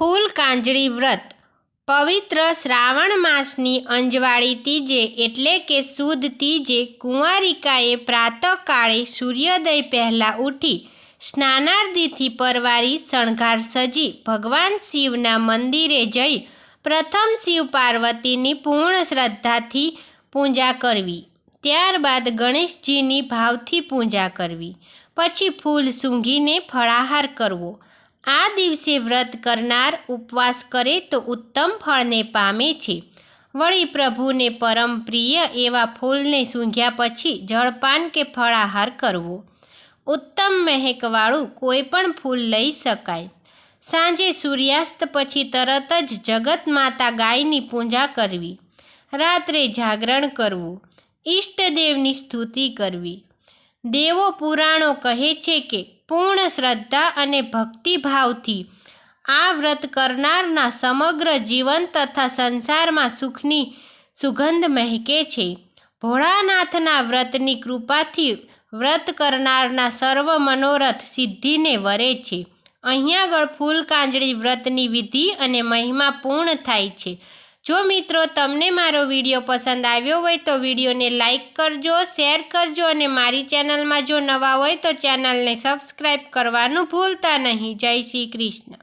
ફૂલ કાંજળી વ્રત. પવિત્ર શ્રાવણ માસની અંજવાળી તીજે એટલે કે સુદ તીજે કુંવારિકાએ પ્રાતઃકાળે સૂર્યોદય પહેલાં ઉઠી સ્નાનાર્દિથી પરવારી શણગાર સજી ભગવાન શિવના મંદિરે જઈ પ્રથમ શિવ પાર્વતીની પૂર્ણ શ્રદ્ધાથી પૂજા કરવી. ત્યારબાદ ગણેશજીની ભાવથી પૂજા કરવી. પછી ફૂલ સૂંઘીને ફળાહાર કરવો. આ દિવસે વ્રત કરનાર ઉપવાસ કરે તો ઉત્તમ ફળને પામે છે. વળી પ્રભુને પરમ પ્રિય એવા ફૂલને સૂંઘ્યા પછી જળપાન કે ફળાહાર કરવો. ઉત્તમ મહેકવાળું કોઈ પણ ફૂલ લઈ શકાય. સાંજે સૂર્યાસ્ત પછી તરત જ જગત માતા ગાયની પૂજા કરવી. રાત્રે જાગરણ કરવું. ઈષ્ટદેવની સ્તુતિ કરવી. દેવો પુરાણો કહે છે કે પૂર્ણ શ્રદ્ધા અને ભક્તિભાવથી આ વ્રત કરનારના સમગ્ર જીવન તથા સંસારમાં સુખની સુગંધ મહેકે છે. ભોળાનાથના વ્રતની કૃપાથી વ્રત કરનારના સર્વ મનોરથ સિદ્ધિને વરે છે. અહીંયા આગળ ફૂલ કાંજળી વ્રતની વિધિ અને મહિમા પૂર્ણ થાય છે. જો મિત્રો તમને મારો વીડિયો પસંદ આવ્યો હોય તો વિડીયોને લાઇક કરજો, શેર કરજો અને મારી ચેનલમાં જો નવા હોય તો ચેનલને સબસ્ક્રાઈબ કરવાનું ભૂલતા નહીં. જય શ્રી કૃષ્ણ.